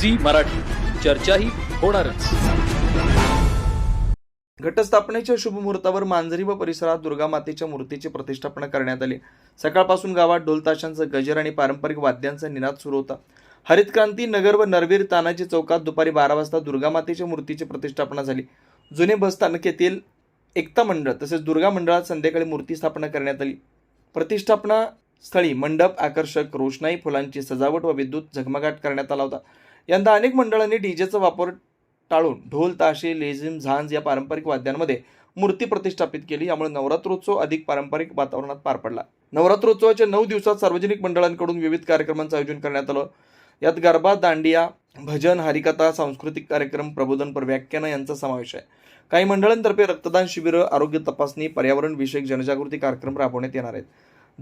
Zee Marathi. चर्चाही होणारच. घटस्थापनेच्या शुभ मुहूर्तावर मांजरी व परिसरात दुर्गा मातेच्या मूर्तीची प्रतिष्ठापना करण्यात आली. सकाळपासून गावात ढोलताशांचा गजर आणि पारंपरिक वाद्यांचा निनाद सुरू होता. हरित क्रांती नगर व नरवीर तानाजी चौकात दुपारी बारा वाजता दुर्गा मातेच्या मूर्तीची प्रतिष्ठापना झाली. जुने बसस्थानक येथील एकता मंडळ तसेच दुर्गा मंडळात संध्याकाळी मूर्ती स्थापना करण्यात आली. प्रतिष्ठापना स्थळी मंडप आकर्षक रोषणाई फुलांची सजावट व विद्युत झगमगाट करण्यात आला होता. यंदा अनेक मंडळांनी डीजेचा वापर टाळून ढोल ताशे लेझिम झांज या पारंपरिक वाद्यांमध्ये मूर्ती प्रतिष्ठापित केली. यामुळे नवरात्रोत्सव अधिक पारंपरिक वातावरणात पार पडला. नवरात्रोत्सवाच्या नऊ दिवसात सार्वजनिक मंडळांकडून विविध कार्यक्रमांचं आयोजन करण्यात आलं. यात गरबा दांडिया भजन हरिकथा सांस्कृतिक कार्यक्रम प्रबोधनपर व्याख्यानं यांचा समावेश आहे. काही मंडळांतर्फे रक्तदान शिबिरं आरोग्य तपासणी पर्यावरण विषयक जनजागृती कार्यक्रम राबवण्यात येणार आहेत.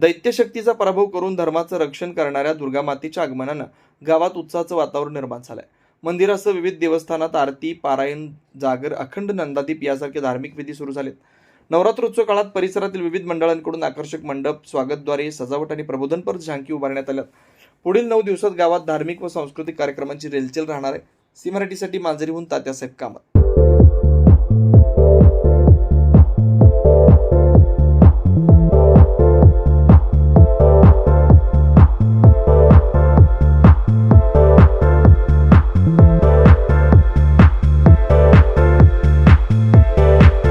दैत्यशक्तीचा पराभव करून धर्माचं रक्षण करणाऱ्या दुर्गा मातेच्या आगमनानं गावात उत्साहाचं वातावरण निर्माण झालंय. मंदिरासह विविध देवस्थानात आरती पारायण जागर अखंड नंदादीप यासारखे धार्मिक विधी सुरू झालेत. नवरात्रोत्सव काळात परिसरातील विविध मंडळांकडून आकर्षक मंडप स्वागतद्वारे सजावट आणि प्रबोधनपर झांकी उभारण्यात आल्यात. पुढील नऊ दिवसात गावात धार्मिक व सांस्कृतिक कार्यक्रमांची रेलचेल राहणार आहे. सी मराठीसाठी मांजरीहून तात्यासाहेब कामत.